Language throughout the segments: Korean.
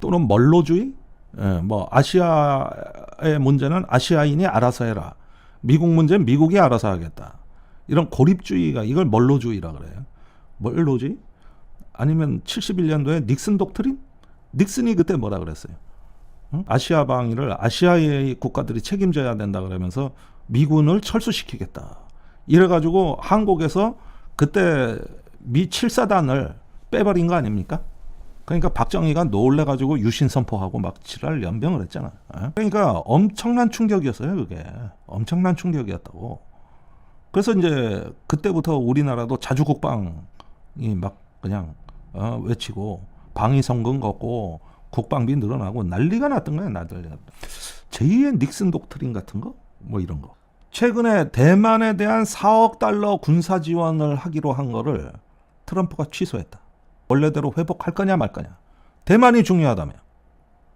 또는 멀로주의, 예, 뭐 아시아의 문제는 아시아인이 알아서 해라. 미국 문제는 미국이 알아서 하겠다. 이런 고립주의가 이걸 멀로주의라 그래요. 멀로주의? 아니면 71년도에 닉슨 독트린? 닉슨이 그때 뭐라 그랬어요? 응? 아시아 방위를 아시아의 국가들이 책임져야 된다 그러면서 미군을 철수시키겠다. 이래가지고 한국에서 그때 미 7사단을 빼버린 거 아닙니까? 그러니까 박정희가 놀래가지고 유신 선포하고 막 지랄 연병을 했잖아. 예? 그러니까 엄청난 충격이었어요, 그게. 엄청난 충격이었다고. 그래서 이제 그때부터 우리나라도 자주국방이 막 그냥 어, 외치고 방위성근 걷고 국방비 늘어나고 난리가 났던 거야, 나들. 제2의 닉슨 독트린 같은 거? 뭐 이런 거. 최근에 대만에 대한 4억 달러 군사 지원을 하기로 한 거를 트럼프가 취소했다. 원래대로 회복할 거냐 말 거냐. 대만이 중요하다며.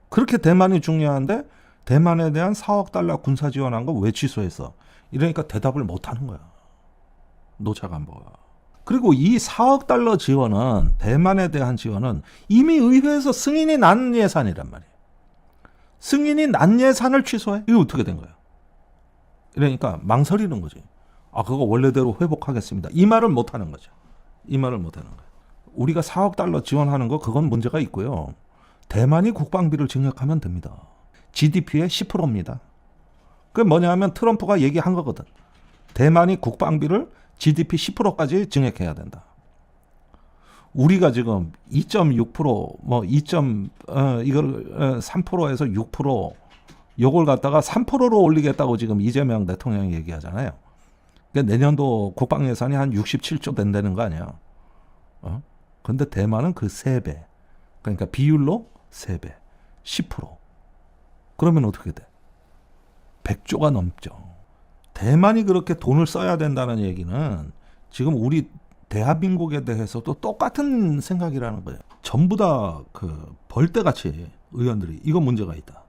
그렇게 대만이 중요한데 대만에 대한 4억 달러 군사 지원한 거 왜 취소했어? 이러니까 대답을 못 하는 거야. 노차관보가. 그리고 이 4억 달러 지원은 대만에 대한 지원은 이미 의회에서 승인이 난 예산이란 말이에요. 승인이 난 예산을 취소해? 이거 어떻게 된 거야? 이러니까 망설이는 거지. 아, 그거 원래대로 회복하겠습니다. 이 말을 못 하는 거죠. 이 말을 못 하는 거예요. 우리가 4억 달러 지원하는 거 그건 문제가 있고요. 대만이 국방비를 증액하면 됩니다. GDP의 10%입니다. 그게 뭐냐 하면 트럼프가 얘기한 거거든. 대만이 국방비를 GDP 10%까지 증액해야 된다. 우리가 지금 2.6%뭐 2. 어, 이걸 어, 3%에서 6% 요걸 갖다가 3%로 올리겠다고 지금 이재명 대통령이 얘기하잖아요. 그러니까 내년도 국방 예산이 한 67조 된다는 거 아니야. 어? 근데 대만은 그 3배. 그러니까 비율로 3배. 10%. 그러면 어떻게 돼? 100조가 넘죠. 대만이 그렇게 돈을 써야 된다는 얘기는 지금 우리 대한민국에 대해서도 똑같은 생각이라는 거예요. 전부 다 그 벌떼같이 의원들이 이거 문제가 있다.